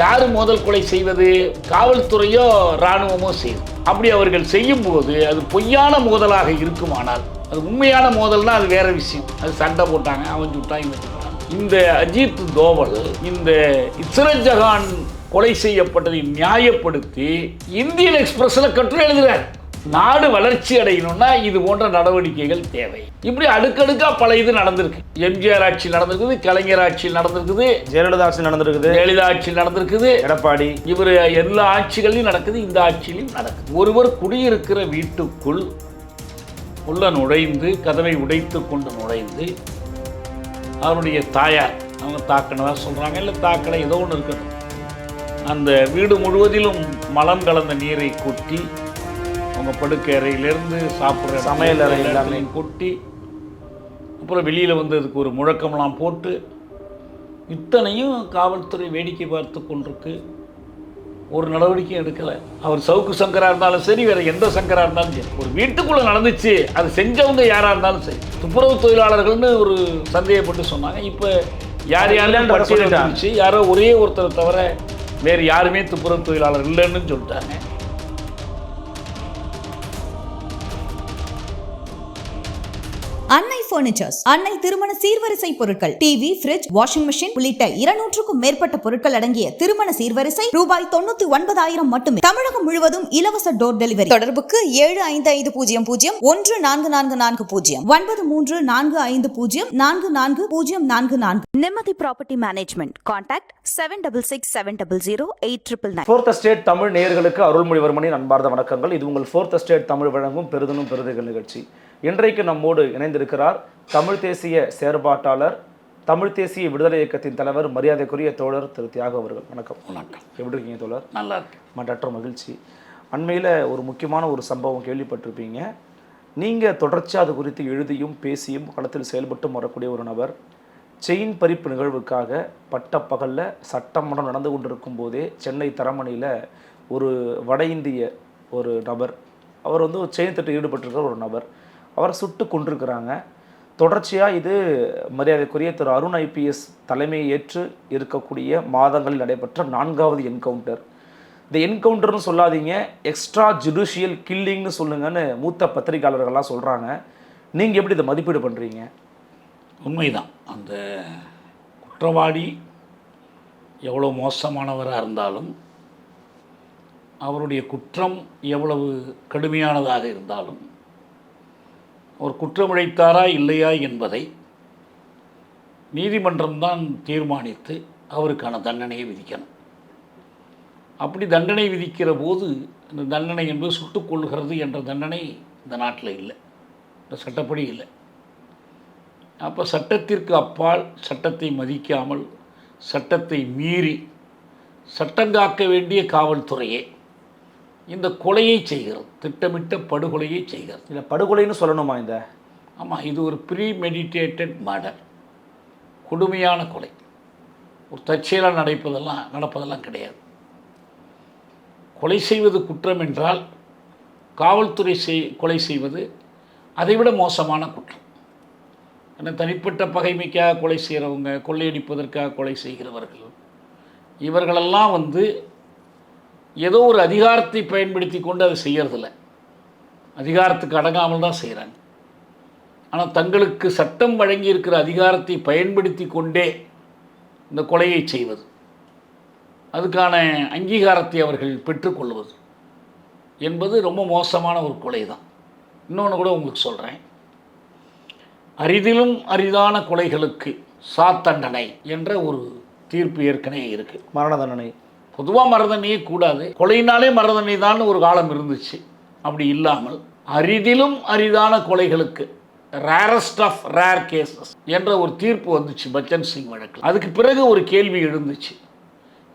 யார் மோதல் கொலை செய்வது? காவல்துறையோ இராணுவமோ செய்யும். அப்படி அவர்கள் செய்யும் போது அது பொய்யான மோதலாக இருக்குமானால் அது உண்மையான மோதல்னா அது வேற விஷயம். அது சண்டை போட்டாங்க அவன் சுட்டான் இவன் இந்த அஜித் தோவல் இந்த இஸ்ரத் ஜஹான் கொலை செய்யப்பட்டதை நியாயப்படுத்தி இந்தியன் எக்ஸ்பிரஸில் கட்டுரை எழுதுகிறார் நாடு வளர்ச்சி அடையணும்னா இது போன்ற நடவடிக்கைகள் தேவை. இப்படி அடுக்கடுக்கா பல இது நடந்திருக்கு. எம்ஜிஆர் ஆட்சியில் நடந்திருக்குது கலைஞர் ஆட்சியில் நடந்திருக்குது ஜெயலலிதா ஆட்சி நடந்திருக்குது ஜெயலலிதா ஆட்சியில் நடந்திருக்குது எடப்பாடி. இவர் எல்லா ஆட்சிகளையும் நடக்குது இந்த ஆட்சியிலும் நடக்குது. ஒருவர் குடியிருக்கிற வீட்டுக்குள் உள்ள நுழைந்து கதவை உடைத்து கொண்டு நுழைந்து அவருடைய தாயார் அவங்க தாக்கினதா சொல்கிறாங்க இல்லை தாக்கலை ஏதோ ஒன்று இருக்கட்டும். அந்த வீடு முழுவதிலும் மலம் கலந்த நீரை கொட்டி அவங்க படுக்கை அறையிலேருந்து சாப்பிட்ற சமையல் அறை எல்லாமே. கொட்டி அப்புறம் வெளியில் வந்து அதுக்கு ஒரு முழக்கம்லாம் போட்டு இத்தனையும் காவல்துறை வேடிக்கை பார்த்து கொண்டிருக்கு. ஒரு நடவடிக்கையும் எடுக்கலை. அவர் சவுக்கு சங்கரா இருந்தாலும் சரி வேற எந்த சங்கரா இருந்தாலும் சரி. ஒரு வீட்டுக்குள்ள நடந்துச்சு அது செஞ்சவங்க யாரா இருந்தாலும் சரி. துப்புரவு தொழிலாளர்கள்னு ஒரு சந்தேகப்பட்டு சொன்னாங்க. இப்போ யார் யாரெல்லாம் இல்லைன்றத பட்டியல் சொல்லிட்டாங்க. வந்துச்சு யாரோ ஒரே ஒருத்தரை தவிர வேறு யாருமே துப்புரவு தொழிலாளர் இல்லைன்னு சொல்லிட்டாங்க. பர்னிச்சர்ஸ் அன்னை திருமண சீர்வரிசை பொருட்கள் டிவி ஃபிரிட்ஜ் வாஷிங் மெஷின் உள்ளிட்ட இருநூற்றுக்கும் மேற்பட்ட பொருட்கள் அடங்கிய திருமண சீர்வரிசை ரூபாய் தொண்ணூத்தி ஒன்பதாயிரம் மட்டுமே. தமிழகம் முழுவதும் இலவச டோர் டெலிவரி தொடர்புக்கு ஏழு ஐந்து ஐந்து பூஜ்ஜியம் பூஜ்ஜியம் ஒன்று நான்கு நான்கு நான்கு பூஜ்ஜியம் ஒன்பது மூன்று நான்கு ஐந்து பூஜ்ஜியம் நான்கு நான்கு பூஜ்ஜியம் நான்கு நான்கு. Nimmathi property management contact seven double six seven double zero eight triple nine fourth state Tamil நேயர்களுக்கு அருள்மொழிவர்மனின் அன்பார்ந்த வணக்கங்கள். இது உங்கள் ஃபோர்த் ஸ்டேட் தமிழ் வழங்கும் பெருதனும் பெருதுகள் நிகழ்ச்சி. இன்றைக்கு நம்மோடு இணைந்திருக்கிறார் தமிழ் தேசிய செயற்பாட்டாளர் தமிழ் தேசிய விடுதலை இயக்கத்தின் தலைவர் மரியாதைக்குரிய தோழர் திரு தியாக அவர்கள். வணக்கம். வணக்கம். எப்படி இருக்கீங்க தோழர்? நல்லா இருக்கு மற்ற மகிழ்ச்சி. அண்மையில் ஒரு முக்கியமான ஒரு சம்பவம் கேள்விப்பட்டிருப்பீங்க. நீங்கள் தொடர்ச்சியாக அது குறித்து எழுதியும் பேசியும் களத்தில் செயல்பட்டும் வரக்கூடிய ஒரு நபர் செயின் பறிப்பு நிகழ்வுக்காக பட்டப்பகலில் சட்டமன்றம் நடந்து கொண்டிருக்கும் போதே சென்னை தரமணியில் ஒரு வட இந்திய ஒரு நபர் அவர் வந்து ஒரு செயின் தட்டு ஈடுபட்டிருக்கிற ஒரு நபர். அவரை சுட்டு கொண்டிருக்கிறாங்க தொடர்ச்சியாக இது மரியாதைக்குரிய திரு அருண் ஐபிஎஸ் தலைமையை ஏற்று இருக்கக்கூடிய மாதங்களில் நடைபெற்ற நான்காவது என்கவுண்டர். இந்த என்கவுண்டர்னு சொல்லாதீங்க எக்ஸ்ட்ரா ஜுடிஷியல் கில்லிங்னு சொல்லுங்கன்னு மூத்த பத்திரிகையாளர்கள்லாம் சொல்கிறாங்க நீங்கள் எப்படி இதை மதிப்பீடு பண்ணுறீங்க உண்மைதான். அந்த குற்றவாளி எவ்வளோ மோசமானவராக இருந்தாலும் அவருடைய குற்றம் எவ்வளவு கடுமையானதாக இருந்தாலும் அவர் குற்றமிழைத்தாரா இல்லையா என்பதை நீதிமன்றம்தான் தீர்மானித்து அவருக்கான தண்டனையை விதிக்கணும். அப்படி தண்டனை விதிக்கிற போது இந்த தண்டனை என்பது சுட்டுக் கொள்கிறது என்ற தண்டனை இந்த நாட்டில் இல்லை. இந்த சட்டப்படி இல்லை. அப்போ சட்டத்திற்கு அப்பால் சட்டத்தை மதிக்காமல் சட்டத்தை மீறி சட்டங்காக்க வேண்டிய காவல்துறையே இந்த கொலையை செய்கிறது திட்டமிட்ட படுகொலையை செய்கிறது. இல்லை படுகொலைன்னு சொல்லணுமா இந்த? ஆமாம் இது ஒரு ப்ரீ மெடிடேட்டட் மர்டர் கொடுமையான கொலை. ஒரு தற்செயலாக நடப்பதெல்லாம் நடப்பதெல்லாம் கிடையாது. கொலை செய்வது குற்றம் என்றால் காவல்துறை செய் கொலை செய்வது அதைவிட மோசமான குற்றம். ஏன்னா தனிப்பட்ட பகைமைக்காக கொலை செய்கிறவங்க கொள்ளையடிப்பதற்காக கொலை செய்கிறவர்கள் இவர்களெல்லாம் வந்து ஏதோ ஒரு அதிகாரத்தை பயன்படுத்தி கொண்டு அதை செய்கிறதில்ல அதிகாரத்துக்கு அடங்காமல் தான் செய்கிறாங்க ஆனால் தங்களுக்கு சட்டம் வழங்கி இருக்கிற அதிகாரத்தை பயன்படுத்தி கொண்டே இந்த கொலையை செய்வது அதுக்கான அங்கீகாரத்தை அவர்கள் பெற்றுக்கொள்வது என்பது ரொம்ப மோசமான ஒரு கொலை தான். இன்னொன்று கூட உங்களுக்கு சொல்கிறேன் அரிதிலும் அரிதான கொலைகளுக்கு சாத்தண்டனை என்ற ஒரு தீர்ப்பு ஏற்கனவே இருக்குது மரண தண்டனை. பொதுவாக மரணதண்டனையே கூடாது. கொலையினாலே மரணதண்டனை தான் ஒரு காலம் இருந்துச்சு. அப்படி இல்லாமல் அரிதிலும் அரிதான கொலைகளுக்கு ரேரஸ்ட் ஆஃப் ரேர் கேசஸ் என்ற ஒரு தீர்ப்பு வந்துச்சு பச்சன் சிங் வழக்கில். அதுக்கு பிறகு ஒரு கேள்வி எழுந்துச்சு.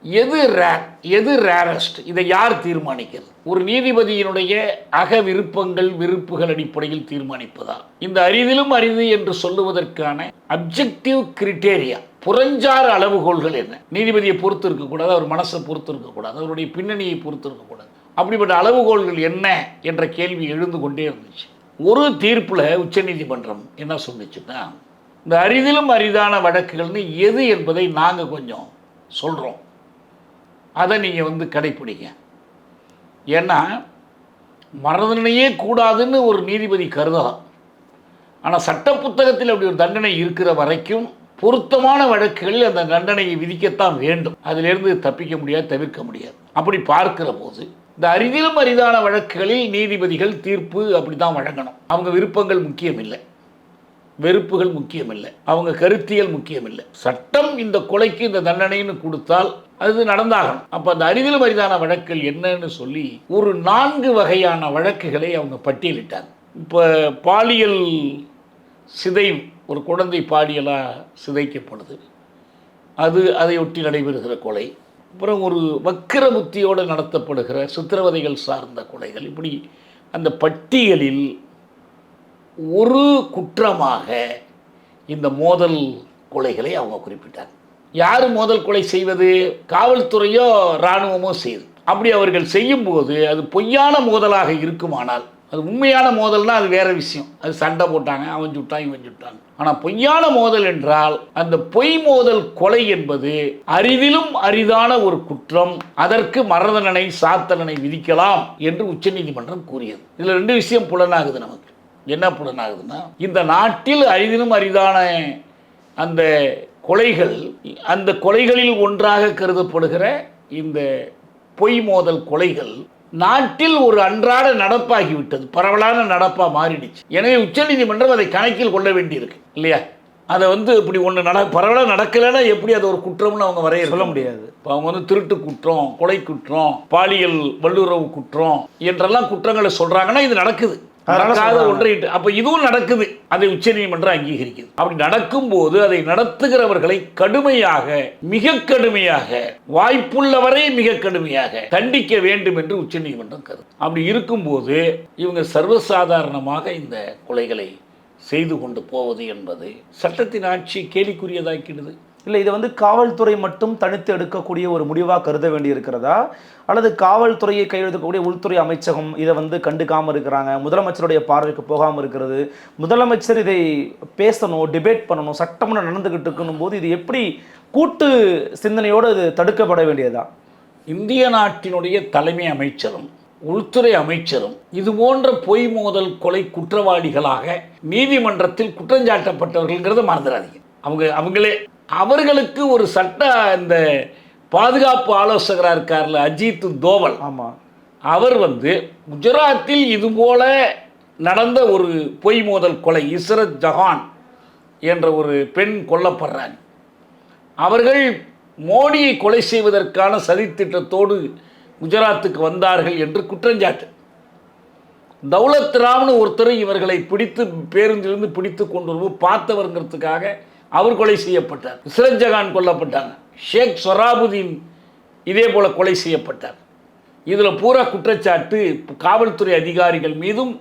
எது ரேர் எது ரேரஸ்ட் இதை யார் தீர்மானிக்கிறது? ஒரு நீதிபதியினுடைய அக விருப்பங்கள் விருப்புகள் அடிப்படையில் தீர்மானிப்பதா? இந்த அரிதிலும் அரிது என்று சொல்லுவதற்கான அப்ஜெக்டிவ் கிரிட்டேரியா புறஞ்சார அளவுகோல்கள் என்ன? நீதிபதியை பொறுத்து இருக்கக்கூடாது அவர் மனசை பொறுத்து இருக்கக்கூடாது அவருடைய பின்னணியை பொறுத்து இருக்கக்கூடாது. அப்படிப்பட்ட அளவுகோல்கள் என்ன என்ற கேள்வி எழுந்து கொண்டே இருந்துச்சு. ஒரு தீர்ப்பில் உச்சநீதிமன்றம் என்ன சொன்னிச்சுன்னா இந்த அரிதிலும் அரிதான வழக்குகள்னு எது என்பதை நாங்கள் கொஞ்சம் சொல்கிறோம் அதை நீங்கள் வந்து கடைப்பிடிங்க. ஏன்னா மரணதண்டனையே கூடாதுன்னு ஒரு நீதிபதி கருதலாம். ஆனால் சட்ட புத்தகத்தில் அப்படி ஒரு தண்டனை இருக்கிற வரைக்கும் பொருத்தமான வழக்குகளில் அந்த தண்டனையை விதிக்கத்தான் வேண்டும். அதிலிருந்து தப்பிக்க முடியாது தவிர்க்க முடியாது. அப்படி பார்க்கிற போது இந்த அரிதிலும் அரிதான வழக்குகளில் நீதிபதிகள் தீர்ப்பு அப்படி தான் வழங்கணும். அவங்க விருப்பங்கள் முக்கியம் இல்லை வெறுப்புகள் முக்கியமில்லை. அவங்க கருத்தியல் முக்கியமில்லை. சட்டம் இந்த கொலைக்கு இந்த தண்டனைன்னு கொடுத்தால் அது நடந்தாகணும். அப்போ அந்த அரிதிலும் அரிதான வழக்குகள் என்னன்னு சொல்லி ஒரு நான்கு வகையான வழக்குகளை அவங்க பட்டியலிட்டாங்க. இப்போ பாலியல் சிதை ஒரு குழந்தை பாலியலாக சிதைக்கப்படுது. அது அதையொட்டி நடைபெறுகிற கொலை. அப்புறம் ஒரு வக்கிர புத்தியோடு நடத்தப்படுகிற சித்திரவதைகள் சார்ந்த கொலைகள். இப்படி அந்த பட்டியலில் ஒரு குற்றமாக இந்த மோதல் கொலைகளை அவங்க குறிப்பிட்டாங்க. யார் மோதல் கொலை செய்வது? காவல்துறையோ இராணுவமோ செய்யுது அப்படி அவர்கள் செய்யும்போது அது பொய்யான மோதலாக இருக்குமானால் அது உண்மையான மோதல்னா அது வேற விஷயம். அது சண்டை போட்டாங்க அவன் சுட்டான் இவன் சுட்டான். ஆனால் பொய்யான மோதல் என்றால் அந்த பொய் மோதல் கொலை என்பது அரிதிலும் அரிதான ஒரு குற்றம் அதற்கு மரணதண்டனை சாத்தலனை விதிக்கலாம் என்று உச்சநீதிமன்றம் கூறியது. இதில் ரெண்டு விஷயம் புலனாகுது நமக்கு. என்ன புலனாகுதுன்னா இந்த நாட்டில் அரிதிலும் அரிதான அந்த கொலைகள் அந்த கொலைகளில் ஒன்றாக கருதப்படுகிற இந்த பொய் மோதல் கொலைகள் நாட்டில் ஒரு அன்றாட நடப்பாகிவிட்டது பரவலான நடப்பா மாறிடுச்சு. எனவே உச்சநீதிமன்றம் அதை கணக்கில் கொள்ள வேண்டியிருக்கு இல்லையா? அதை வந்து இப்படி ஒன்று நட பரவலாக நடக்கலைன்னா எப்படி அது ஒரு குற்றம்னு அவங்க வரைய சொல்ல முடியாது. இப்போ அவங்க வந்து திருட்டு குற்றம் கொலை குற்றம் பாலியல் வல்லுறவு குற்றம் என்றெல்லாம் குற்றங்களை சொல்றாங்கன்னா இது நடக்குது. நடக்காத சொல்றாங்க. ஒன்றை அப்ப இதுவும் நடக்குது. அதை உச்சநீதிமன்றம் அங்கீகரிக்குது. அப்படி நடக்கும்போது அதை நடத்துகிறவர்களை கடுமையாக மிக கடுமையாக வாய்ப்புள்ளவரை மிக கடுமையாக தண்டிக்க வேண்டும் என்று உச்சநீதிமன்றம் கருது. அப்படி இருக்கும்போது இவங்க சர்வசாதாரணமாக இந்த கொலைகளை செய்து கொண்டு போவது என்பது சட்டத்தின் ஆட்சி கேலிக்குரியதாக்கிடுது. இல்லை இது வந்து காவல்துறை மட்டும் தனித்து எடுக்கக்கூடிய ஒரு முடிவாக கருத வேண்டி இருக்கிறதா அல்லது காவல்துறையை கையெழுத்தக்கூடிய உள்துறை அமைச்சகம் இதை வந்து கண்டுக்காமல் இருக்கிறாங்க? முதலமைச்சருடைய பார்வைக்கு போகாமல் இருக்கிறது. முதலமைச்சர் இதை பேசணும் டிபேட் பண்ணணும் சட்டம்னு நடந்துக்கிட்டு இருக்கணும் போது இது எப்படி கூட்டு சிந்தனையோடு இது தடுக்கப்பட வேண்டியதா இந்திய நாட்டினுடைய தலைமை அமைச்சரும் உள்துறை அமைச்சரும் இது போன்ற பொய் மோதல் கொலை குற்றவாளிகளாக நீதிமன்றத்தில் குற்றஞ்சாட்டப்பட்டவர்கள்ங்கிறத மறந்துடாதீங்க. அவங்க அவங்களே அவர்களுக்கு ஒரு சட்ட இந்த பாதுகாப்பு ஆலோசகராக இருக்கார்ல அஜித் தோவல். ஆமாம் அவர் வந்து குஜராத்தில் இதுபோல நடந்த ஒரு பொய் மோதல் கொலை இஸ்ரத் ஜஹான் என்ற ஒரு பெண் கொல்லப்படுறாங்க. அவர்கள் மோடியை கொலை செய்வதற்கான சதித்திட்டத்தோடு குஜராத்துக்கு வந்தார்கள் என்று குற்றஞ்சாட்டு. தௌலத் ராம்னு ஒருத்தர் இவர்களை பிடித்து பேருந்திலிருந்து பிடித்து கொண்டு வரும்போது பார்த்தவருங்கிறதுக்காக அவர் கொலை செய்யப்பட்டார். இஸ்ரத் ஜகான் கொல்லப்பட்டாங்க. ஷேக் சொராபுதீன் இதே போல் கொலை செய்யப்பட்டார். இதில் பூரா குற்றச்சாட்டு காவல்துறை அதிகாரிகள் மீதும்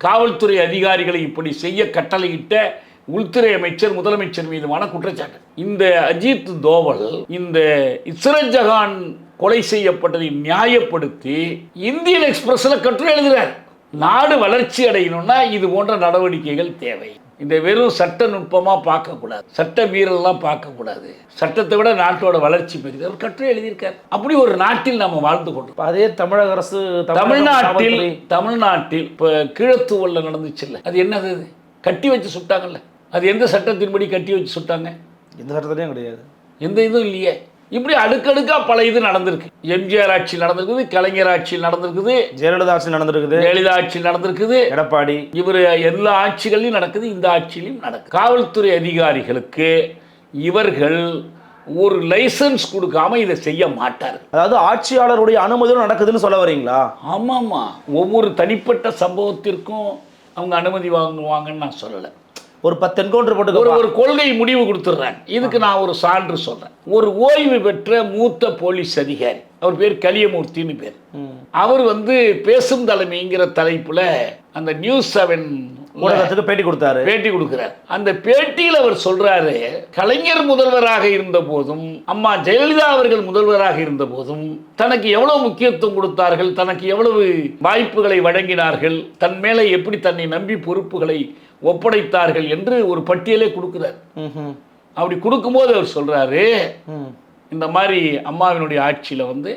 காவல்துறை அதிகாரிகளை இப்படி செய்ய கட்டளையிட்ட உள்துறை அமைச்சர் முதலமைச்சர் மீதுமான குற்றச்சாட்டு. இந்த அஜித் தோவல் இந்த இஸ்ரத் ஜஹான் கொலை செய்யப்பட்டதை நியாயப்படுத்தி இந்தியன் எக்ஸ்பிரஸில் கட்டுரை எழுதுகிறார் நாடு வளர்ச்சி அடையணும்னா இது போன்ற நடவடிக்கைகள் தேவை. இந்த வெறும் சட்ட நுட்பமாக பார்க்கக்கூடாது. சட்ட மீறல்லாம் பார்க்கக்கூடாது. சட்டத்தை விட நாட்டோட வளர்ச்சி பெரிது அவர் கட்டுரை எழுதியிருக்கார். அப்படி ஒரு நாட்டில் நம்ம வாழ்ந்து கொண்டோம் அதே தமிழக அரசு தமிழ்நாட்டில் தமிழ்நாட்டில் இப்போ கீழத்தூவல்ல நடந்துச்சுல்ல அது என்னது அது கட்டி வச்சு சுட்டாங்கல்ல. அது எந்த சட்டத்தின்படி கட்டி வச்சு சுட்டாங்க? எந்த சட்டத்திலையும் கிடையாது. எந்த இதுவும் இல்லையே. இப்படி அடுக்கடுக்கா பல இது நடந்திருக்கு. எம்ஜிஆர் ஆட்சி நடந்திருக்குது கலைஞர் ஆட்சி நடந்திருக்குது ஜெயலலிதா ஆட்சி நடந்திருக்குது ஜெயலலிதா ஆட்சி நடந்திருக்குது. எடப்பாடி. இவர் எல்லா ஆட்சிகள்லையும் நடக்குது இந்த ஆட்சியிலையும் நடக்குது. காவல்துறை அதிகாரிகளுக்கு இவர்கள் ஒரு லைசன்ஸ் கொடுக்காம இதை செய்ய மாட்டார்கள் அதாவது ஆட்சியாளருடைய அனுமதியும் நடக்குதுன்னு சொல்ல வரீங்களா? ஆமாம்மா. ஒவ்வொரு தனிப்பட்ட சம்பவத்திற்கும் அவங்க அனுமதி வாங்குவாங்கன்னு நான் சொல்லலை. ஒரு பத்து என்கவுண்டர் ஒரு போட்டு ஒரு கொள்கை முடிவு கொடுத்துட்றாங்க இதுக்கு நான் ஒரு சான்று சொல்றேன். ஒரு ஓய்வு பெற்ற மூத்த போலீஸ் அதிகாரி அவர் பேர் கலியமூர்த்தின்னு பேர். அவர் வந்து பேசும் தலைமைங்கிற தலைப்புல அந்த நியூஸ் செவன் ஊடகத்துக்கு பேட்டி கொடுத்தாரு. பேட்டி கொடுக்கிறார். அந்த பேட்டியில் அவர் சொல்றாரு கலைஞர் முதல்வராக இருந்த போதும் அம்மா ஜெயலலிதா அவர்கள் முதல்வராக இருந்த போதும் தனக்கு எவ்வளவு முக்கியத்துவம் கொடுத்தார்கள் தனக்கு எவ்வளவு வாய்ப்புகளை வழங்கினார்கள் தன் மேலே எப்படி தன்னை நம்பி பொறுப்புகளை ஒப்படைத்தார்கள் என்று ஒரு பட்டியலே கொடுக்கிறார். அப்படி கொடுக்கும்போது அவர் சொல்றாரு ம். இந்த மாதிரி அம்மாவினுடைய ஆட்சியில் வந்து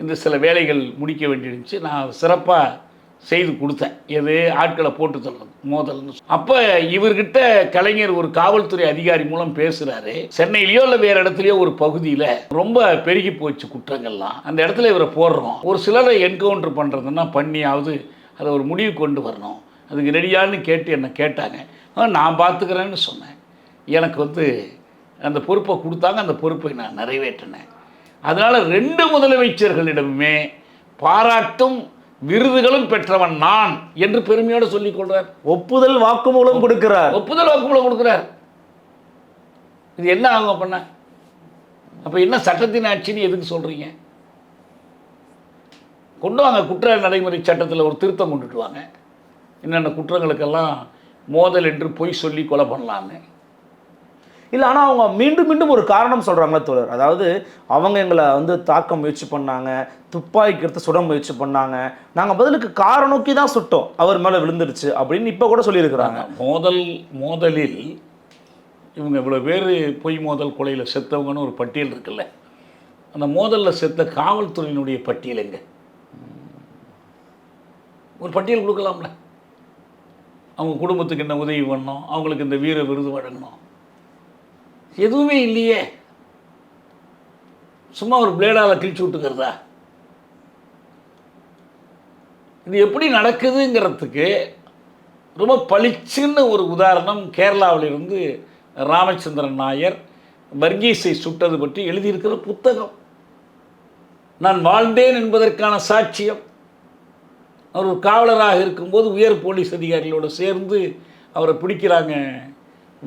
இந்த சில வேலைகள் முடிக்க வேண்டியிருந்துச்சு நான் சிறப்பாக செய்து கொடுத்தேன். எது? ஆட்களை போட்டு தள்ளுறது மோதல்னு அப்போ இவர்கிட்ட கலைஞர் ஒரு காவல்துறை அதிகாரி மூலம் பேசுகிறாரு சென்னையிலையோ இல்லை வேறு இடத்துலையோ ஒரு பகுதியில் ரொம்ப பெருகி போச்சு குற்றங்கள்லாம். அந்த இடத்துல இவரை போடுறோம். ஒரு சிலரை என்கவுண்டர் பண்ணுறதுன்னா பண்ணியாவது அதை ஒரு முடிவு கொண்டு வரணும். அதுக்கு ரெடியான்னு கேட்டு என்னை கேட்டாங்க. நான் பார்த்துக்கிறேன்னு சொன்னேன். எனக்கு வந்து அந்த பொறுப்பை கொடுத்தாங்க. அந்த பொறுப்பை நான் நிறைவேற்றினேன். அதனால் ரெண்டு முதலமைச்சர்களிடமுமே பாராட்டும் விருதுகளும் பெற்றவன் நான் என்று பெருமையோடு சொல்லிக் கொள்றார். ஒப்புதல் வாக்குமூலம் கொடுக்கிறார். ஒப்புதல் வாக்குமூலம் கொடுக்குறார். இது என்ன ஆகும் பண்ண அப்போ என்ன சட்டத்தின் ஆட்சின்னு எதுக்கு சொல்கிறீங்க கொண்டு வாங்க. குற்ற நடைமுறை சட்டத்தில் ஒரு திருத்தம் கொண்டுட்டு வாங்க. என்னென்ன குற்றங்களுக்கெல்லாம் மோதல் என்று பொய் சொல்லி கொலை பண்ணலான்னு இல்லை ஆனால் அவங்க மீண்டும் மீண்டும் ஒரு காரணம் சொல்கிறாங்களே தோழர். அதாவது அவங்க எங்களை வந்து தாக்க முயற்சி பண்ணாங்க துப்பாக்கி எடுத்து சுட முயற்சி பண்ணாங்க. நாங்கள் பதிலுக்கு காரை நோக்கி தான் சுட்டோம். அவர் மேலே விழுந்துருச்சு அப்படின்னு இப்போ கூட சொல்லியிருக்கிறாங்க. மோதல் மோதலில் இவங்க இவ்வளோ பேர் பொய் மோதல் கொலையில் செத்தவங்கன்னு ஒரு பட்டியல் இருக்குல்ல. அந்த மோதலில் செத்த காவல்துறையினுடைய பட்டியல் எங்க? ஒரு பட்டியல் கொடுக்கலாம்ல. அவங்க குடும்பத்துக்கு என்ன உதவி பண்ணணும் அவங்களுக்கு இந்த வீர விருது வழங்கணும். எதுவுமே இல்லையே. சும்மா ஒரு பிளேடால் கிழிச்சு விட்டுக்கிறதா? இது எப்படி நடக்குதுங்கிறதுக்கு ரொம்ப பளிச்சுன்னு ஒரு உதாரணம் கேரளாவிலிருந்து ராமச்சந்திரன் நாயர் வர்கீஸை சுட்டது பற்றி எழுதியிருக்கிற புத்தகம். நான் வாழ்ந்தேன் என்பதற்கான சாட்சியம். அவர் ஒரு காவலராக இருக்கும்போது உயர் போலீஸ் அதிகாரிகளோடு சேர்ந்து அவரை பிடிக்கிறாங்க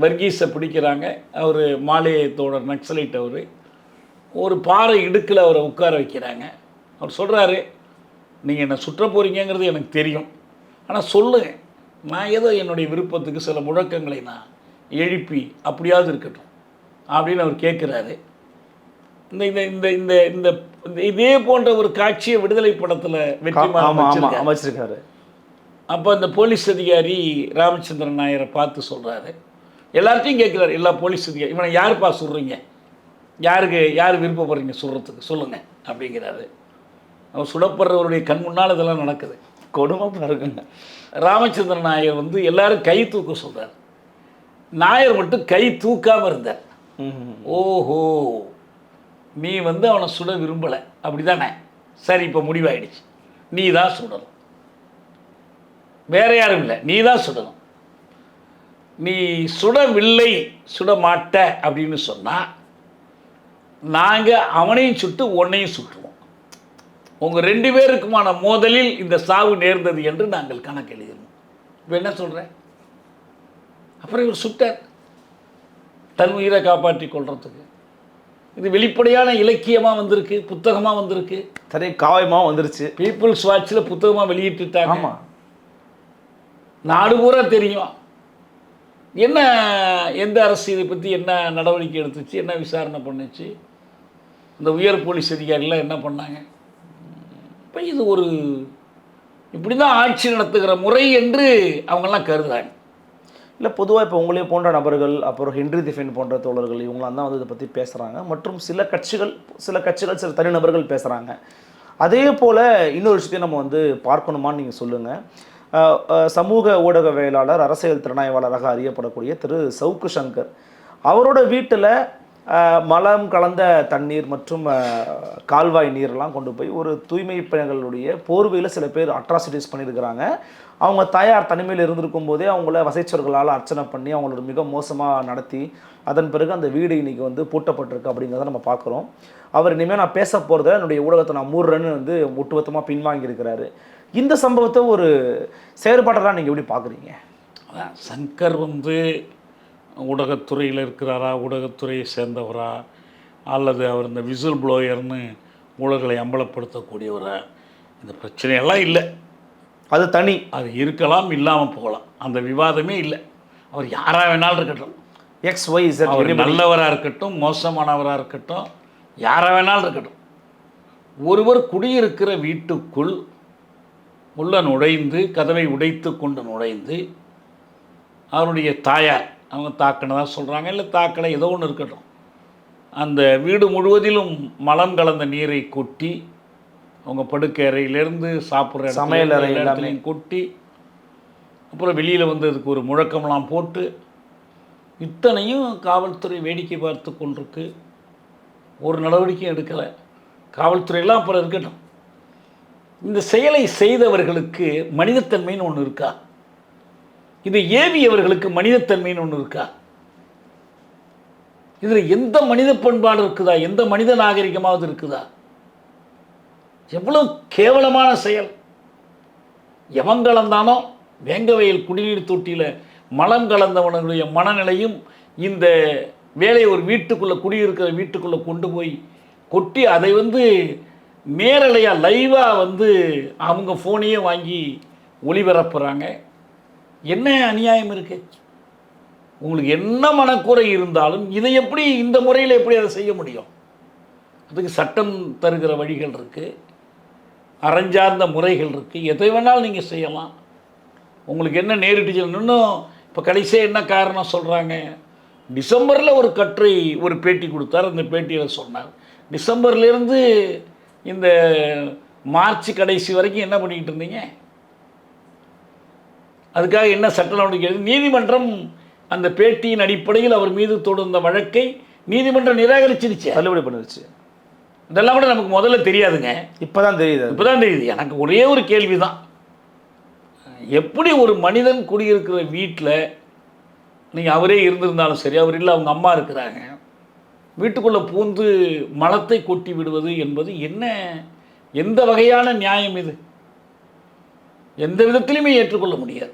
வர்கீஸை பிடிக்கிறாங்க. அவர் மாலையத்தோட நக்சலைட் அவர். ஒரு பாறை இடுக்கில் அவரை உட்கார வைக்கிறாங்க. அவர் சொல்கிறாரு நீங்கள் என்னை சுற்ற போகிறீங்கங்கிறது எனக்கு தெரியும். ஆனால் சொல்லுங்கள் நான் ஏதோ என்னுடைய விருப்பத்துக்கு சில முழக்கங்களை நான் எழுப்பி அப்படியாவது இருக்கட்டும். அப்படின்னு அவர் கேட்குறாரு. இந்த இந்த இந்த இந்த இந்த இதே போன்ற ஒரு காட்சியை விடுதலை படத்தில் வெற்றிமாறன். அமைச்சிருக்காரு. அப்போ அந்த போலீஸ் அதிகாரி ராமச்சந்திரன் நாயரை பார்த்து சொல்கிறாரு எல்லார்ட்டையும் கேட்குறாரு எல்லா போலீஸ் அதிகாரி இவனை யாருப்பா சொல்கிறீங்க யாருக்கு யார் விருப்பப்படுறீங்க சொல்கிறதுக்கு சொல்லுங்கள் அப்படிங்கிறாரு. அவர் சுடப்படுறவருடைய கண் முன்னால் இதெல்லாம் நடக்குது. கொடுமை பாருங்க. ராமச்சந்திரன் நாயர் வந்து எல்லாரும் கை தூக்க சொல்றார். நாயர் மட்டும் கை தூக்காமல் இருந்தார். ஓஹோ. நீ வந்து அவனை சுட விரும்பலை. அப்படிதானே? சரி இப்போ முடிவாயிடுச்சு. நீ தான் சுடணும். வேற யாரும் இல்லை. நீ தான் சுடணும். நீ சுடவில்லை சுட மாட்ட அப்படின்னு சொன்னால் நாங்கள் அவனையும் சுட்டு உன்னையும் சுட்டுவோம். உங்கள் ரெண்டு பேருக்குமான மோதலில் இந்த சாவு நேர்ந்தது என்று நாங்கள் கணக்கு எழுதினோம் இப்போ என்ன சொல்கிறேன் அப்புறம் இவர் சுட்டார். தன் உயிரை காப்பாற்றி கொள்றதுக்கு. இது வெளிப்படையான இலக்கியமாக வந்திருக்கு புத்தகமாக வந்திருக்கு. சரி காயமாக வந்துருச்சு. பீப்புள்ஸ் வாட்சில் புத்தகமாக வெளியிட்டுட்டாங்க. ஆமாம் நாடு பூரா தெரியும். என்ன எந்த அரசு இதை பற்றி என்ன நடவடிக்கை எடுத்துச்சு என்ன விசாரணை பண்ணுச்சு? இந்த உயர் போலீஸ் அதிகாரிலாம் என்ன பண்ணாங்க? இப்போ இது ஒரு இப்படி தான் ஆட்சி நடத்துகிற முறை என்று அவங்கெல்லாம் கருதுறாங்க. இல்லை பொதுவாக இப்போ உங்களே போன்ற நபர்கள் அப்புறம் ஹென்றி திஃபின் போன்ற தோழர்கள் இவங்களாம் தான் வந்து இதை பற்றி பேசுகிறாங்க மற்றும் சில கட்சிகள் சில கட்சிகள் சில தனிநபர்கள் பேசுகிறாங்க அதே போல் இன்னொரு விஷயத்தையும் நம்ம வந்து பார்க்கணுமான்னு நீங்கள் சொல்லுங்கள் சமூக ஊடகவியலாளர் அரசியல் திறனாய்வாளராக அறியப்படக்கூடிய திரு. சவுக்கு சங்கர் அவரோட வீட்டில் மலம் கலந்த தண்ணீர் மற்றும் கால்வாய் நீரெல்லாம் கொண்டு போய் ஒரு தூய்மை பணிகளுடைய போர்வையில் சில பேர் அட்ராசிட்டிஸ் பண்ணியிருக்கிறாங்க. அவங்க தாயார் தனிமையில் இருந்திருக்கும் போதே அவங்கள வசைச்சர்களால் அர்ச்சனை பண்ணி அவங்களோட மிக மோசமாக நடத்தி அதன் பிறகு அந்த வீடு இன்னைக்கு வந்து பூட்டப்பட்டிருக்கு அப்படிங்கிறத நம்ம பார்க்குறோம். அவர் இனிமேல் நான் பேச போகிறத என்னுடைய ஊடகத்தை நான் மூடுறேன்னு வந்து ஒட்டுமொத்தமாக பின்வாங்கியிருக்கிறாரு. இந்த சம்பவத்தை ஒரு செயற்பாட்டெல்லாம் நீங்கள் எப்படி பார்க்குறீங்க? அதான் சங்கர் வந்து ஊடகத்துறையில் இருக்கிறாரா ஊடகத்துறையை சேர்ந்தவரா அல்லது அவர் இந்த விசில் ப்ளோயர்னு ஊழல்களை அம்பலப்படுத்தக்கூடியவரா? இந்த பிரச்சனையெல்லாம் இல்லை. அது தனி. அது இருக்கலாம் இல்லாமல் போகலாம். அந்த விவாதமே இல்லை. அவர் யாராக வேணாலும் இருக்கட்டும். எக்ஸ் ஒய் அவர் நல்லவராக இருக்கட்டும் மோசமானவராக இருக்கட்டும் யாராக வேணாலும் இருக்கட்டும். ஒருவர் குடியிருக்கிற வீட்டுக்குள் உள்ள நுழைந்து கதவை உடைத்து கொண்டு நுழைந்து அவருடைய தாயார் அவங்க தாக்கினதா சொல்கிறாங்க இல்லை தாக்கலை ஏதோ ஒன்று இருக்கட்டும். அந்த வீடு முழுவதிலும் மலம் கலந்த நீரை கொட்டி அவங்க படுக்கை அறையிலேருந்து சாப்பிட்ற சமையல் அறை எல்லாமே. இடத்துலையும் கொட்டி அப்புறம் வெளியில் வந்து அதுக்கு ஒரு முழக்கம்லாம் போட்டு இத்தனையும் காவல்துறை வேடிக்கை பார்த்து கொண்டிருக்கு. ஒரு நடவடிக்கையும் எடுக்கலை. காவல்துறையெல்லாம் அப்புறம் இருக்கட்டும். இந்த செயலை செய்தவர்களுக்கு மனிதத்தன்மைன்னு ஒன்று இருக்கா? இதை ஏவியவர்களுக்கு மனிதத்தன்மைன்னு ஒன்று இருக்கா? இதில் எந்த மனித பண்பாடு இருக்குதா? எந்த மனித நாகரிகமாவது இருக்குதா? எவ்வளவு கேவலமான செயல். எவன் கலந்தானோ குடிநீர் தொட்டியில் மலம் கலந்தவனுடைய மனநிலையும் இந்த வேலையை ஒரு வீட்டுக்குள்ளே குடியிருக்கிற வீட்டுக்குள்ளே கொண்டு போய் கொட்டி அதை வந்து நேரலையாக லைவாக வந்து அவங்க ஃபோனையே வாங்கி ஒளிபரப்புகிறாங்க என்ன அநியாயம் இருக்குது உங்களுக்கு என்ன மனக்குறை இருந்தாலும் இதை எப்படி இந்த முறையில் எப்படி அதை செய்ய முடியும்? அதுக்கு சட்டம் தருகிற வழிகள் இருக்குது அறஞ்சார்ந்த முறைகள் இருக்குது எதை வேணாலும் நீங்கள் செய்யலாம். உங்களுக்கு என்ன நேரிட்டு இன்னும் இப்போ கடைசியாக என்ன காரணம் சொல்கிறாங்க டிசம்பரில் ஒரு கட்டுரை ஒரு பேட்டி கொடுத்தார். அந்த பேட்டியில் சொன்னார். டிசம்பர்லேருந்து இந்த மார்ச் கடைசி வரைக்கும் என்ன பண்ணிக்கிட்டு இருந்தீங்க? அதுக்காக என்ன சட்ட நடவடிக்கை நீதிமன்றம் அந்த பேட்டியின் அடிப்படையில் அவர் மீது தொடர்ந்த வழக்கை நீதிமன்றம் நிராகரிச்சிருச்சு. தள்ளுபடி பண்ணிருச்சு. இதெல்லாம் கூட நமக்கு முதல்ல தெரியாதுங்க. இப்பதான் தெரியுது. இப்பதான் தெரியுது. எனக்கு ஒரே ஒரு கேள்வி தான் எப்படி ஒரு மனிதன் குடியிருக்கிற வீட்டில் நீங்கள் அவரே இருந்திருந்தாலும் சரி அவர் இல்லை அவங்க அம்மா இருக்கிறாங்க. வீட்டுக்குள்ளே பூந்து மலத்தை கொட்டி விடுவது என்பது என்ன எந்த வகையான நியாயம் இது? எந்த விதத்திலுமே ஏற்றுக்கொள்ள முடியாது.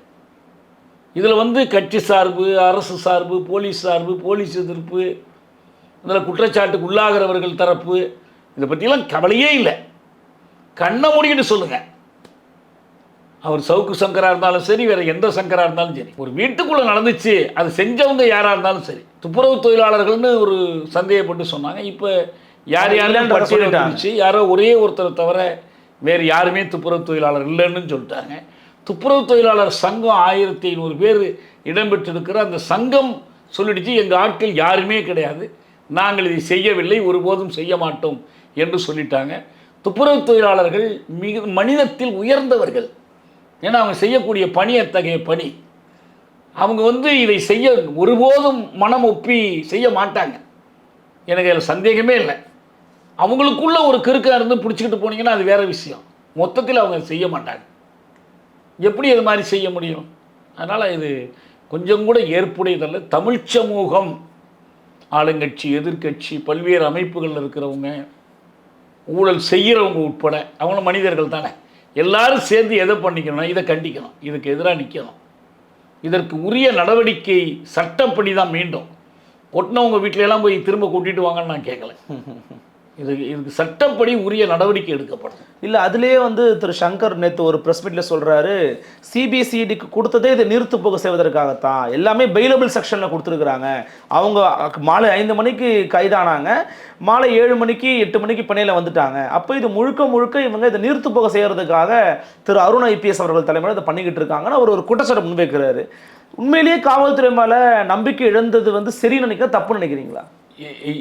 இதில் வந்து கட்சி சார்பு அரசு சார்பு போலீஸ் சார்பு போலீஸ் எதிர்ப்பு இதில் குற்றச்சாட்டுக்கு உள்ளாகிறவர்கள் தரப்பு இதை பற்றிலாம் கவலையே இல்லை. கண்ணை மூடிக்கிட்டு சொல்லுங்கள் அவர் சவுக்கு சங்கராக இருந்தாலும் சரி வேற எந்த சங்கராக இருந்தாலும் சரி. ஒரு வீட்டுக்குள்ளே நடந்துச்சு அது செஞ்சவங்க யாராக இருந்தாலும் சரி. துப்புரவு தொழிலாளர்கள்னு ஒரு சந்தேகப்பட்டு சொன்னாங்க. இப்போ யார் யாரும் இல்லைன்றத பட்டியல் சொல்லிட்டாங்க. வந்துருச்சு யாரோ ஒரே ஒருத்தரை தவிர வேறு யாருமே துப்புரவு தொழிலாளர் இல்லைன்னு சொல்லிட்டாங்க. துப்புரவு தொழிலாளர் சங்கம் ஆயிரத்தி ஐநூறு பேர் இடம்பெற்றிருக்கிற அந்த சங்கம் சொல்லிடுச்சு. எங்கள் ஆட்கள் யாருமே கிடையாது. நாங்கள் இதை செய்யவில்லை ஒருபோதும் செய்ய மாட்டோம். என்று சொல்லிட்டாங்க. துப்புரவு தொழிலாளர்கள் மிக மனிதத்தில் உயர்ந்தவர்கள். ஏன்னா அவங்க செய்யக்கூடிய பணி அத்தகைய பணி. அவங்க வந்து இதை செய்ய ஒருபோதும் மனம் ஒப்பி செய்ய மாட்டாங்க. எனக்கு அதில் சந்தேகமே இல்லை. அவங்களுக்குள்ள ஒரு கிறுக்காக இருந்து பிடிச்சிக்கிட்டு போனீங்கன்னா அது வேறு விஷயம். மொத்தத்தில் அவங்க செய்ய மாட்டாங்க. எப்படி அது மாதிரி செய்ய முடியும்? அதனால் இது கொஞ்சம் கூட ஏற்புடையதல்ல. தமிழ் சமூகம் ஆளுங்கட்சி எதிர்க்கட்சி பல்வேறு அமைப்புகளில் இருக்கிறவங்க ஊழல் செய்கிறவங்க உட்பட அவங்களும் மனிதர்கள் தானே. எல்லாரும் சேர்ந்து எதை பண்ணிக்கணும்னா இதை கண்டிக்கணும். இதுக்கு எதிராக நிற்கணும் இதற்கு உரிய நடவடிக்கை சட்டப்படி தான் மீண்டும். கொட்டினவங்க வீட்டில போய் திரும்ப கூட்டிகிட்டு வாங்கன்னு நான் கேட்கல இது இதுக்கு சட்டப்படி உரிய நடவடிக்கை எடுக்கப்படும். இல்லை அதுலேயே வந்து திரு சங்கர் நேத்து ஒரு ப்ரெஸ் மீட்டில் சொல்கிறாரு சிபிசிடிக்கு கொடுத்ததே இதை நிறுத்து போக செய்வதற்காகத்தான். எல்லாமே பெயிலபிள் செக்ஷனில் கொடுத்துருக்குறாங்க. அவங்க மாலை ஐந்து மணிக்கு கைதானாங்க. மாலை ஏழு மணிக்கு எட்டு மணிக்கு பணியில் வந்துட்டாங்க. அப்போ இது முழுக்க முழுக்க இவங்க இதை நிறுத்து போக செய்கிறதுக்காக திரு அருண் ஐபிஎஸ் அவர்கள் தலைமையில் இதை பண்ணிக்கிட்டு இருக்காங்கன்னு அவர் ஒரு குற்றச்சாட்டு முன்வைக்கிறாரு. உண்மையிலேயே காவல்துறை மேலே நம்பிக்கை இழந்தது வந்து சரி நினைக்கிற தப்பு நினைக்கிறீங்களா?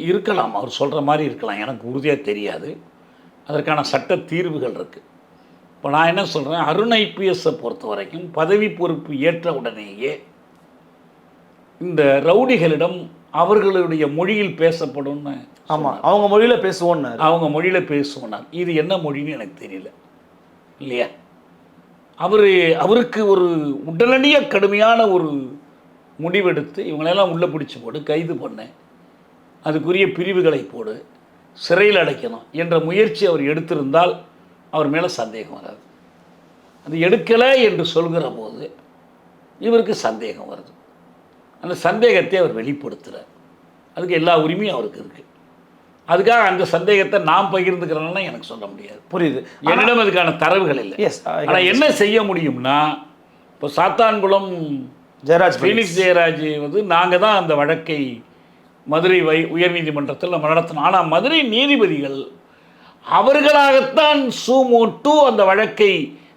இருக்கலாம். அவர் சொல்கிற மாதிரி இருக்கலாம். எனக்கு உறுதியாக தெரியாது. அதற்கான சட்ட தீர்வுகள் இருக்குது இப்போ நான் என்ன சொல்கிறேன் அருண் ஐபிஎஸ்ஸை பொறுத்த வரைக்கும் பதவி பொறுப்பு ஏற்ற உடனேயே இந்த ரவுடிகளிடம் அவர்களுடைய மொழியில் பேசப்படும்னு ஆமா. அவங்க மொழியில பேசுவோம்னாரு அவங்க மொழியில் பேசுவோம் இது என்ன மொழின்னு எனக்கு தெரியல. இல்லையா? அவர் அவருக்கு ஒரு உடனடியாக கடுமையான ஒரு முடிவெடுத்து இவங்களெல்லாம் உள்ளே பிடிச்சி போடு கைது பண்ணு அதுக்குரிய பிரிவுகளை போடு சிறையில் அடைக்கணும் என்ற முயற்சி அவர் எடுத்திருந்தால் அவர் மேலே சந்தேகம் வராது. அது எடுக்கலை என்று சொல்கிற போது இவருக்கு சந்தேகம் வருது. அந்த சந்தேகத்தை அவர் வெளிப்படுத்துகிறார் அதுக்கு எல்லா உரிமையும் அவருக்கு இருக்குது அதுக்காக அந்த சந்தேகத்தை நான் பகிர்ந்துக்கிறேன்னா எனக்கு சொல்ல முடியாது. புரியுது. என்னிடம் அதுக்கான தரவுகள் இல்லை. எஸ் ஆனால் என்ன செய்ய முடியும்னா இப்போ சாத்தான்குளம் ஜெயராஜ் ஃபீனிக்ஸ் ஜெயராஜ் வந்து நாங்கள் தான் அந்த வழக்கை மதுரை வை உயர்நீதிமன்றத்தில் நம்ம நடத்தினோம் ஆனால் மதுரை நீதிபதிகள் அவர்களாகத்தான் சூமோட்டு அந்த வழக்கை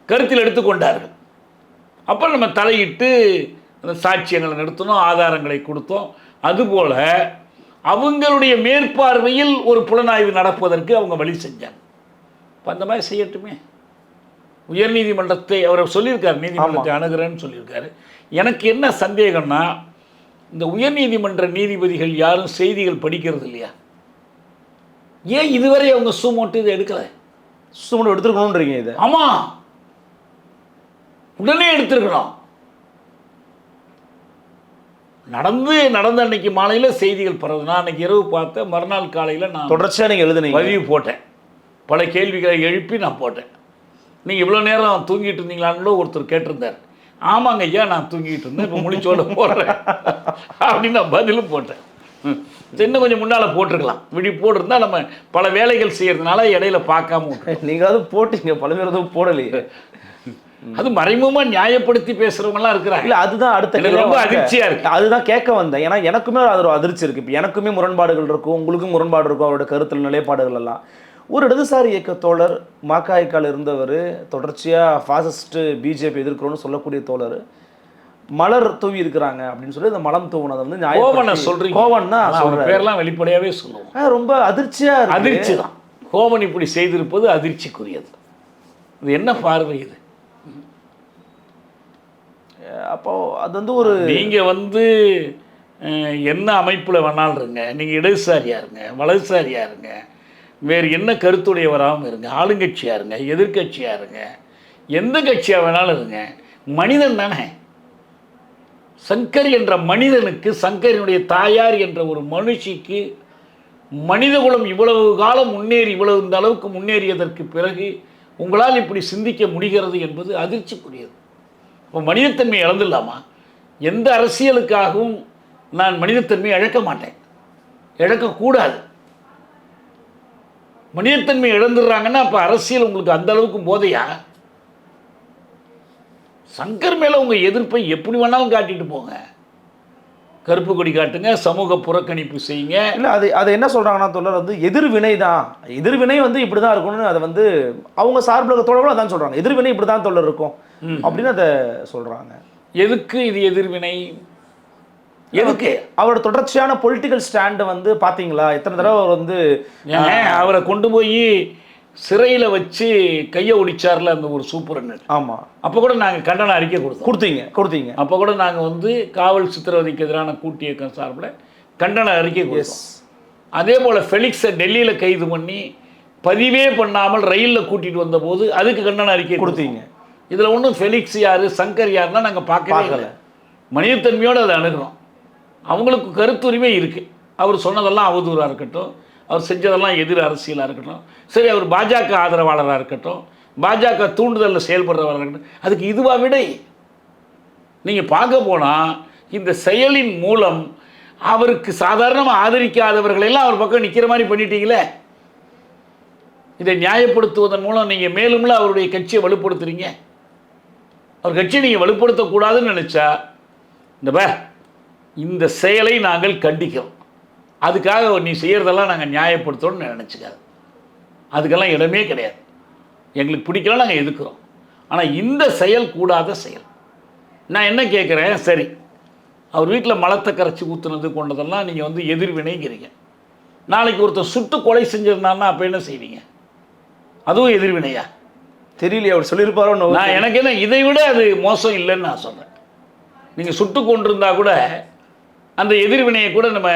கருத்தில் எடுத்துக்கொண்டார்கள் அப்போ நம்ம தலையிட்டு அந்த சாட்சியங்களை நிறுத்தணும் ஆதாரங்களை கொடுத்தோம். அதுபோல் அவங்களுடைய மேற்பார்வையில் ஒரு புலனாய்வு நடப்பதற்கு அவங்க வழி செஞ்சாங்க. இப்போ அந்த மாதிரி செய்யட்டுமே. உயர்நீதிமன்றத்தை அவர் சொல்லியிருக்காரு நீதிமன்றத்தை அணுகிறேன்னு சொல்லியிருக்காரு. எனக்கு என்ன சந்தேகம்னா இந்த உயர்நீதிமன்ற நீதிபதிகள் யாரும் செய்திகள் படிக்கிறது இல்லையா? ஏன் இதுவரை அவங்க சூமோட்டு இதை எடுக்கலை? சும்மா எடுத்துருக்கணுன்றீங்க இதை. ஆமா. உடனே எடுத்திருக்கணும். நடந்து நடந்த அன்னைக்கு மாலையில செய்திகள் பரவுது. நான் அன்னைக்கு இரவு பார்த்தேன். மறுநாள் காலையில நான் தொடர்ச்சியா நீங்க எழுதுனீங்க. பதிவு போட்டேன். பல கேள்விகளை எழுப்பி நான் போட்டேன். நீங்க இவ்வளவு நேரம் தூங்கிட்டு இருந்தீங்களான்னு ஒருத்தர் கேட்டிருந்தார். ஆமாங்க ஐயா நான் தூங்கிட்டு இருந்தேன். இப்போ முழிச்சோட போடுறேன். அப்படின்னு நான் பதிலும் போட்டேன். இன்னும் கொஞ்சம் முன்னால போட்டிருக்கலாம். இப்படி போட்டிருந்தா நம்ம பல வேலைகள் செய்யறதுனால இடையில பார்க்காம விட்டுட்டோம். நீங்களாவது போட்டீங்க பல பேர் எதுவும் போடலையே. அது மறைமுகமா நியாயப்படுத்தி பேசுறவங்கலாம் இருக்கிறாங்க. இல்ல அதுதான் அடுத்த ரொம்ப. அதிர்ச்சியா இருக்கு. அதுதான் கேட்க வந்தேன். ஏன்னா எனக்குமே அது ஒரு அதிர்ச்சி இருக்கு. இப்போ எனக்குமே முரண்பாடுகள் இருக்கும் உங்களுக்கும் முரண்பாடு இருக்கும் அவரோட கருத்தில் நிலைப்பாடுகள் எல்லாம். ஒரு இடதுசாரி இயக்க தோழர் மாக்காய்க்கால் இருந்தவர் தொடர்ச்சியா ஃபாசிஸ்ட் பிஜேபி எதிர்க்கிறோம்னு சொல்லக்கூடிய தோழர் மலர் தூவி இருக்கிறாங்க அப்படின்னு சொல்லி இந்த மலம் தூவினதை வந்து கோவனை சொல்றீங்க. கோவன் தான் ஆனா, அவர் சொல்றாரு. பேர்லாம் வெளிப்படையாவே சொல்லுவோம். ரொம்ப அதிர்ச்சியா இருக்கு. அதிர்ச்சி தான் கோவன் இப்படி செய்திருப்பது அதிர்ச்சிக்குரியது. இது என்ன பார்வை இது? அப்போ அது வந்து ஒரு நீங்க வந்து என்ன அமைப்புல வேணாலும் இருங்க. நீங்க இடதுசாரியா இருங்க வலதுசாரியா இருங்க. வேறு என்ன கருத்துடையவராகவும் இருங்க. ஆளுங்கட்சியாக இருங்க எதிர்கட்சியாக இருங்க. எந்த கட்சியாக வேணாலும் இருங்க. மனிதன் தானே. சங்கர் என்ற மனிதனுக்கு சங்கரினுடைய தாயார் என்ற ஒரு மனுஷிக்கு மனிதகுலம் இவ்வளவு காலம் முன்னேறி இவ்வளவு இந்த அளவுக்கு முன்னேறியதற்கு பிறகு உங்களால் இப்படி சிந்திக்க முடிகிறது என்பது அதிர்ச்சிக்குரியது. இப்போ மனிதத்தன்மை இழந்துடலாமா? எந்த அரசியலுக்காகவும் நான் மனிதத்தன்மையை இழக்க மாட்டேன். இழக்கக்கூடாது. மனிதத்தன்மை இழந்துடுறாங்கன்னா அப்போ அரசியல் உங்களுக்கு அந்த அளவுக்கு போதையா? சங்கர் மேலே உங்கள் எதிர்ப்பை எப்படி வேணாலும் காட்டிட்டு போங்க. கருப்பு கொடி காட்டுங்க சமூக புறக்கணிப்பு செய்யுங்க. இல்ல அது அது என்ன சொல்றாங்கன்னா தோழர் வந்து எதிர்வினை தான். எதிர்வினை வந்து இப்படிதான் இருக்கணும்னு அதை வந்து அவங்க சார்பில் தோழர்களும் அதான் சொல்றாங்க. எதிர்வினை இப்படிதான் தோழர் இருக்கும். அப்படின்னு அதை சொல்றாங்க. எதுக்கு இது எதிர்வினை? எதுக்கு? அவரோட தொடர்ச்சியான பொலிட்டிக்கல் ஸ்டாண்டு வந்து பாத்தீங்களா? எத்தனை தடவை அவர் வந்து அவரை கொண்டு போய் சிறையில் வச்சு கையை ஒடிச்சார்ல அந்த ஒரு சூப்பரன் ஆமா. அப்போ கூட நாங்கள் கண்டன அறிக்கை கொடுத்தோம். கொடுத்தீங்க கொடுத்தீங்க. அப்போ கூட நாங்கள் வந்து காவல் சித்திரவதைக்கு எதிரான கூட்டு இயக்கம் சார்பில் கண்டன அறிக்கை கொடுத்தோம். அதே போல் ஃபெலிக்ஸை டெல்லியில் கைது பண்ணி பதிவே பண்ணாமல் ரயிலில் கூட்டிகிட்டு வந்தபோது அதுக்கு கண்டன அறிக்கை கொடுத்தீங்க. இதில் ஒன்றும் ஃபெலிக்ஸ் யார் சங்கர் யாருன்னா நாங்கள் பார்க்கவே மனிதத்தன்மையோடு அதை அணுகிறோம் அவங்களுக்கு கருத்துரிமை இருக்குது அவர் சொன்னதெல்லாம் அவதூறாக இருக்கட்டும். அவர் செஞ்சதெல்லாம் எதிர் அரசியலாக இருக்கட்டும். சரி அவர் பாஜக ஆதரவாளராக இருக்கட்டும். பாஜக தூண்டுதலில் செயல்படுறவராக இருக்கட்டும். அதுக்கு இதுவாக விடை. நீங்கள் பார்க்க போனால் இந்த செயலின் மூலம் அவருக்கு சாதாரணமாக ஆதரிக்காதவர்களெல்லாம் அவர் பக்கம் நிற்கிற மாதிரி பண்ணிட்டீங்களே. இதை நியாயப்படுத்துவதன் மூலம் நீங்கள் மேலும்ல அவருடைய கட்சியை வலுப்படுத்துறீங்க. அவர் கட்சியை நீங்கள் வலுப்படுத்தக்கூடாதுன்னு நினச்சா இந்த பே இந்த செயலை நாங்கள் கண்டிக்கிறோம். அதுக்காக நீ செய்கிறதெல்லாம் நாங்கள் நியாயப்படுத்தணும்னு நினச்சிக்காது. அதுக்கெல்லாம் இடமே கிடையாது. எங்களுக்கு பிடிக்கல நாங்கள் எதுக்குறோம் ஆனால் இந்த செயல் கூடாத செயல். நான் என்ன கேட்குறேன் சரி. அவர் வீட்டில் மலத்தை கரைச்சி ஊற்றுனது கொண்டதெல்லாம் நீங்கள் வந்து எதிர்வினைங்கிறீங்க நாளைக்கு ஒருத்தர் சுட்டு கொலை செஞ்சிருந்தாருன்னா அப்போ என்ன செய்வீங்க? அதுவும் எதிர்வினையா தெரியலையே அவர் சொல்லியிருப்பாரோ நான் எனக்கு என்ன? இதை விட அது மோசம் இல்லைன்னு நான் சொல்கிறேன் நீங்கள் சுட்டு கொண்டிருந்தா கூட அந்த எதிர்வினையை கூட நம்ம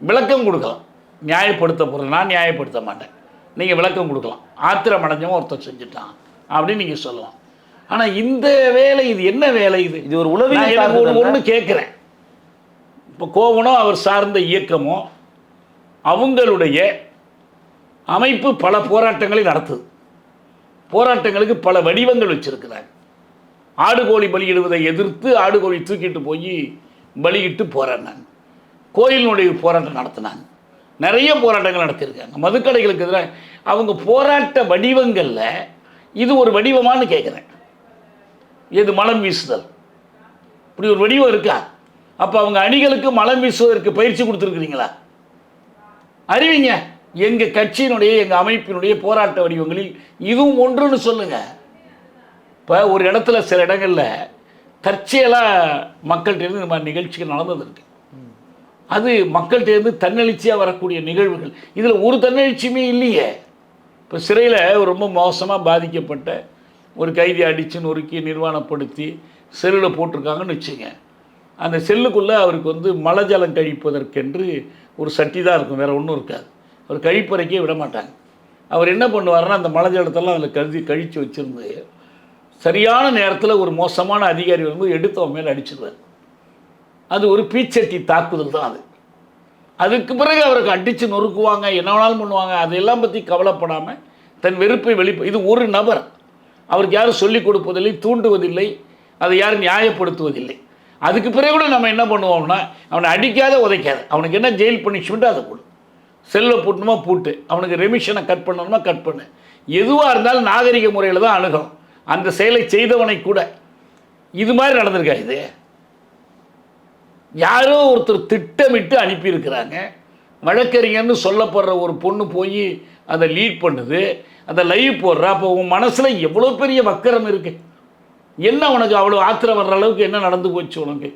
விளக்கம் கொடுக்கலாம். நியாயப்படுத்த போகிறோம் நான் நியாயப்படுத்த மாட்டேன். நீங்கள் விளக்கம் கொடுக்கலாம். ஆத்திரம் அடைஞ்சவன் ஒருத்தர் செஞ்சுட்டான் அப்படின்னு நீங்கள் சொல்லலாம். ஆனால் இந்த வேலை இது என்ன வேலை இது? இது ஒரு நான் எனக்கு ஒரு? ஒன்று கேட்குறேன். இப்போ கோவனோ அவர் சார்ந்த இயக்கமோ அவங்களுடைய அமைப்பு பல போராட்டங்களை நடத்துது. போராட்டங்களுக்கு பல வடிவங்கள் வச்சிருக்கிறாங்க ஆடு கோழி பலியிடுவதை எதிர்த்து ஆடு கோழி தூக்கிட்டு போய் பலியிட்டு போராடினாங்க கோயிலினுடைய போராட்டம் நடத்தினாங்க நிறைய போராட்டங்கள் நடத்தியிருக்காங்க. மதுக்கடைகளுக்கு எதிராக அவங்க போராட்ட வடிவங்களில் இது ஒரு வடிவமான்னு கேட்குறேன் இது மலம் வீசுதல். இப்படி ஒரு வடிவம் இருக்கா? அப்போ அவங்க அணிகளுக்கு மலம் வீசுவதற்கு பயிற்சி கொடுத்துருக்குறீங்களா? அறிவிங்க. எங்கள் கட்சியினுடைய எங்கள் அமைப்பினுடைய போராட்ட வடிவங்களில் இதுவும் ஒன்றுன்னு சொல்லுங்கள் இப்போ ஒரு இடத்துல சில இடங்களில் தற்செயலாக மக்கள்கிட்ட இந்த மாதிரி நிகழ்ச்சிகள் நடந்ததுருக்கு அது மக்கள்கிட்டேருந்து தன்னெழுச்சியாக வரக்கூடிய நிகழ்வுகள். இதில் ஒரு தன்னெழுச்சியுமே இல்லையே. இப்போ சிறையில் ரொம்ப மோசமாக பாதிக்கப்பட்ட ஒரு கைதி அடித்து நொறுக்கி நிர்வாணப்படுத்தி செல்லில் போட்டிருக்காங்கன்னு வச்சுங்க. அந்த செல்லுக்குள்ளே அவருக்கு வந்து மலஜலம் கழிப்பதற்கென்று ஒரு சட்டி தான் இருக்கும் வேறு ஒன்றும் இருக்காது. அவர் கழிப்பறைக்கே விட மாட்டாங்க. அவர் என்ன பண்ணுவார்னா அந்த மலஜலத்தெல்லாம் அதில் கருதி கழித்து வச்சுருந்து சரியான நேரத்தில் ஒரு மோசமான அதிகாரி வரும்போது எடுத்து அவன் மேலே அடிச்சிடுவார் அது ஒரு பீச்சட்டி தாக்குதல் தான் அது. அதுக்கு பிறகு அவருக்கு அடித்து நொறுக்குவாங்க என்ன வேணாலும் பண்ணுவாங்க அதையெல்லாம் பற்றி கவலைப்படாமல் தன் வெறுப்பை வெளிப்ப இது ஒரு நபர். அவருக்கு யாரும் சொல்லிக் கொடுப்பதில்லை தூண்டுவதில்லை அதை யாரும் நியாயப்படுத்துவதில்லை. அதுக்கு பிறகு கூட நம்ம என்ன பண்ணுவோம்னா அவனை அடிக்காத உதைக்காத. அவனுக்கு என்ன ஜெயில் பனிஷ்மெண்ட்டோ அதை கொடு செல்லை போட்டணுமா பூட்டு. அவனுக்கு ரெமிஷனை கட் பண்ணணுமா கட் பண்ணு. எதுவாக இருந்தாலும் நாகரிக முறையில் தான் அணுகணும். அந்த செயலை செய்தவனை கூட இது மாதிரி நடந்திருக்கா இது? யாரோ ஒருத்தர் திட்டமிட்டு அனுப்பியிருக்கிறாங்க. வழக்கறிஞர்னு சொல்லப்படுற ஒரு பொண்ணு போய் அதை லீட் பண்ணுது. அதை லைவ் போடுறா. அப்போ உன் மனசில் எவ்வளோ பெரிய வக்கரம் இருக்கு? என்ன உனக்கு அவ்வளோ ஆத்திரம் வர்ற அளவுக்கு என்ன நடந்து போச்சு உனக்கு?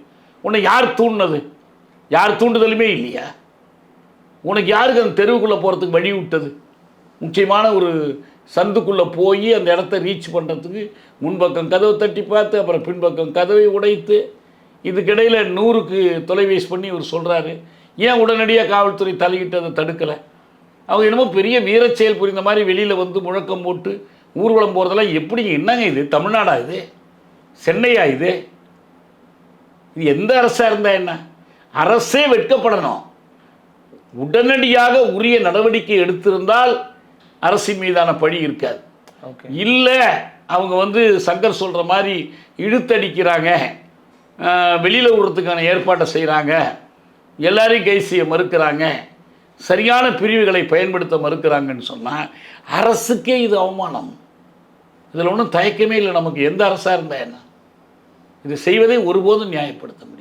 உன்னை யார் தூண்டினது? யார் தூண்டுதலுமே இல்லையா? உனக்கு யாருக்கு அந்த தெருவுக்குள்ளே போகிறதுக்கு வழி விட்டது? முக்கியமான ஒரு சந்துக்குள்ளே போய் அந்த இடத்த ரீச் பண்ணுறதுக்கு முன்பக்கம் கதவை தட்டி பார்த்து அப்புறம் பின்பக்கம் கதவை உடைத்து இதுக்கிடையில் நூறுக்கு தொலைபேசி பண்ணி இவர் சொல்கிறாரு ஏன் உடனடியாக காவல்துறை தலையிட்டு அதை தடுக்கலை? அவங்க என்னமோ பெரிய வீரச் செயல் புரிந்த மாதிரி வெளியில் வந்து முழக்கம் போட்டு ஊர்வலம் போகிறதெல்லாம் எப்படிங்க என்னங்க இது? தமிழ்நாடா இது? சென்னையா இது? இது எந்த அரசாக இருந்தால் என்ன? அரசே வெட்கப்படணும். உடனடியாக உரிய நடவடிக்கை எடுத்திருந்தால் அரசின் மீதான பழி இருக்காது. இல்லை அவங்க வந்து சங்கர் சொல்கிற மாதிரி இழுத்தடிக்கிறாங்க. வெளியில் விடுறதுக்கான ஏற்பாட்டை செய்கிறாங்க எல்லாரையும் கை செய்ய மறுக்கிறாங்க. சரியான பிரிவுகளை பயன்படுத்த மறுக்கிறாங்கன்னு சொன்னால் அரசுக்கே இது அவமானம். இதில் ஒன்றும் தயக்கமே இல்லை நமக்கு எந்த அரசாக இருந்தால் என்ன? இது செய்வதை ஒருபோதும் நியாயப்படுத்த முடியாது.